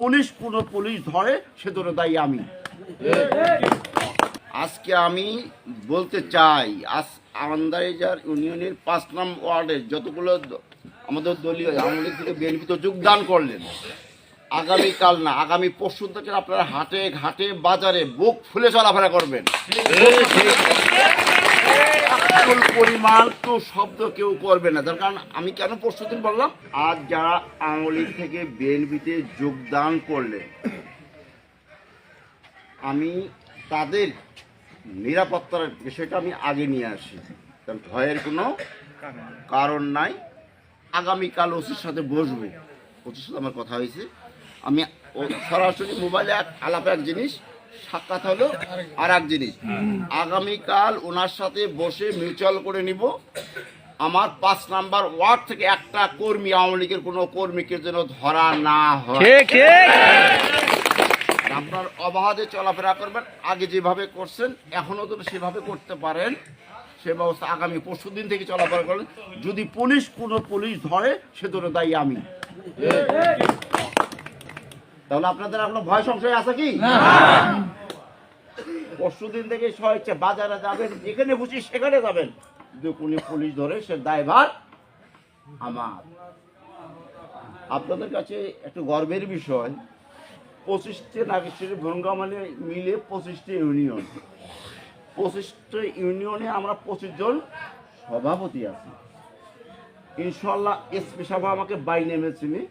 Police কোনো police ধরে সে ধরে দায়ী আমি। আজকে আমি বলতে চাই আজ আন্দারিজার ইউনিয়নের পাঁচ নাম ওয়ার্ডের যতগুলো আমাদের দলীয় আওয়ামী লীগ থেকে বিএনপিতে যোগদান করলেন। আগামীকাল না আগামী পরশু থেকে আপনারা হাটে ঘাটে বাজারে বুক ফুলে চলাফেরা করবেন। একটুর পরিমাণ তো শব্দ কেউ করবে না। তার কারণ আমি কেন প্রস্তুতি বললাম? আজ যারা লীগ থেকে বিএনপিতে যোগদান করলেন, আমি তাদের নিরাপত্তার বিষয়টা আমি আগে নিয়ে আসি। কারণ ভয়ের কোনো কারণ নাই। আগামীকাল ওসির সাথে বসবো। ওসির সাথে আমার কথা হয়েছে। আমি সরাসরি মোবাইলে আলাপ এক জিনিস সাক্ষাৎ হলো আর এক জিনিস। আগামীকাল ওনার সাথে বসে মিউচুয়াল করে নিব। আমার পাঁচ নাম্বার ওয়ার্ড থেকে একটা কর্মী আওয়ামী লীগের কোনো কর্মীকে যেন ধরা না হয়। আপনার অবাধে চলাফেরা করবেন। আগে যেভাবে করছেন এখনও তো সেভাবে করতে পারেন। সে ব্যবস্থা আগামী পরশু দিন থেকে চলাফেরা করেন যদি পুলিশ কোনো পুলিশ ধরে সে ধরে দায়ী আমি। তাহলে আপনাদের এখনও ভয় সংশয় আছে কি? পরশু দিন থেকে স্বেচ্ছা বাজারে যাবেন যেখানে খুশি সেখানে যাবেন। যদি কোনো পুলিশ ধরে সে দায়ভার আমার। আপনাদের কাছে একটু গর্বের বিষয় পঁচিশটি নাগেশ্বরী ভঙ্গা মানে মিলে পঁচিশটি ইউনিয়ন। পঁচিশটি ইউনিয়নে আমরা পঁচিশ জন সভাপতি আছি। ইনশাল্লাহ এসপি সাহেব আমাকে বাই নেমেছিলেন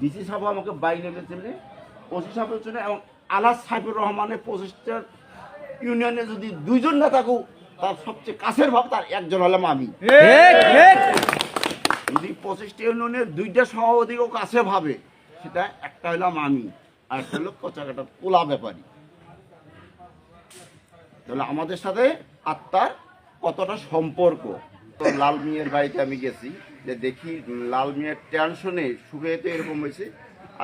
ডিসি সাহেব আমাকে বাই নেমেছিলেন ওসি সাহেবের জন্য এবং আলাস সাহেবুর রহমানের পঁচিশটা ইউনিয়নে যদি দুইজন না থাকুক তার সবচেয়ে কাছের ভাব তার একজন হলাম আমি। যদি পঁচিশটি ইউনিয়নের দুইটা সভাপতিও কাছে ভাবে সেটা একটা হলাম আমি আর একটা হলো কচাকাটা পোলা ব্যাপারী। তাহলে আমাদের সাথে আত্মার কতটা সম্পর্ক? লাল মিয়ার বাড়িতে আমি গেছি, যে দেখি লাল মিয়ার টেনশনে সুখে তো এরকম হয়েছে।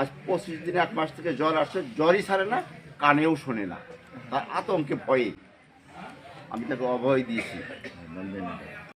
আজ পঁচিশ দিন এক মাস থেকে জ্বর আসছে, জ্বরই ছাড়ে না, কানেও শোনে না। তার আতঙ্কে ভয়ে আমি তাকে অভয় দিয়েছি।